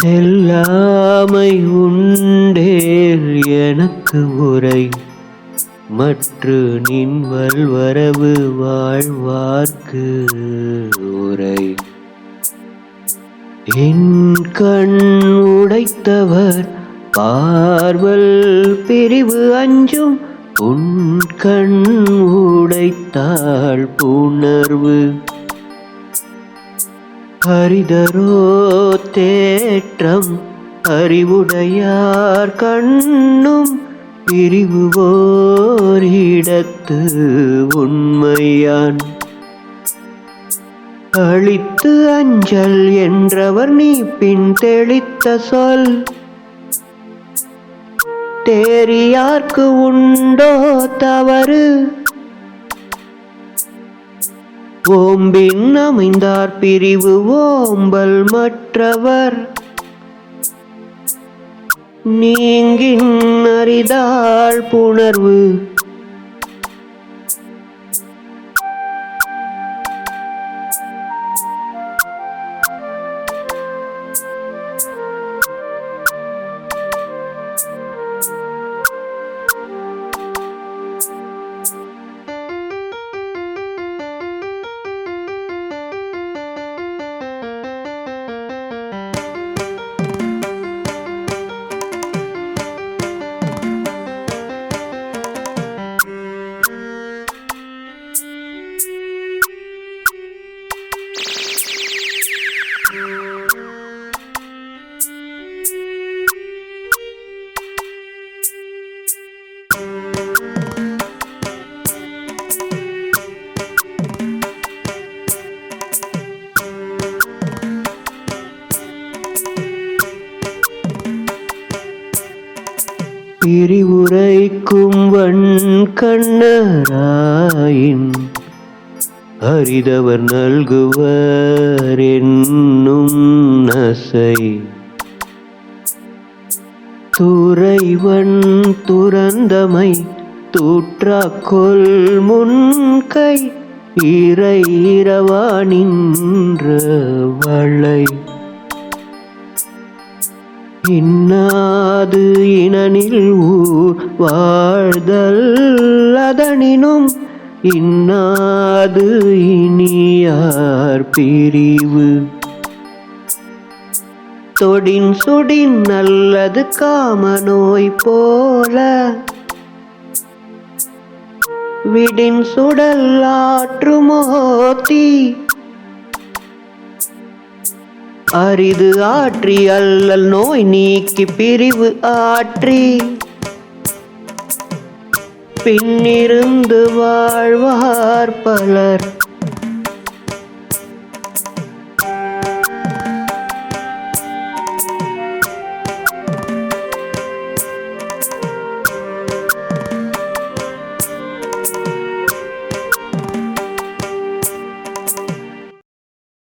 செல்லாமை உண்டேல் எனக்கு உரை. மற்று நின் வல்வரவு வாழ்வார்க்கு உரை. என் கண் உடைத்தவர் பார்வல் பிரிவு அஞ்சும். உன் கண் உடைத்தாள் புணர்வு. ஹரிதரோ தேற்றம் அறிவுடையார் கண்ணும் பிரிவுவோரிடத்து உண்மையான். அழித்து அஞ்சல் என்றவர் நீ பின் தெளித்த சொல். தேரியார்க்கு உண்டோ தவறு? ஓம்பின் அமைந்தார் பிரிவு ஓம்பல் மற்றவர். நீங்கின் அறிதாள் புணர்வு. பிரிவுரைக்கும் வண்கண்ணராயின் அரிதவர் நல்குவர் என்னும் நசை. துறைவன் துறந்தமை தூற்றாக்கொல் முன்கை இறை இரவா நின்ற வளை. இன்னாது இனனில் ஊர் வாழ்தல் அதனினும் இன்னாது இனியார் பிரிவு. தொடின் சுடின் நல்லது காம நோய் போல. விடின் சுடல் ஆற்றுமோ தீ அரிது ஆற்றி அல்லல் நோய் நீக்கி பிரிவு ஆற்றி. பின்னிருந்து வாழ்வார் பலர்.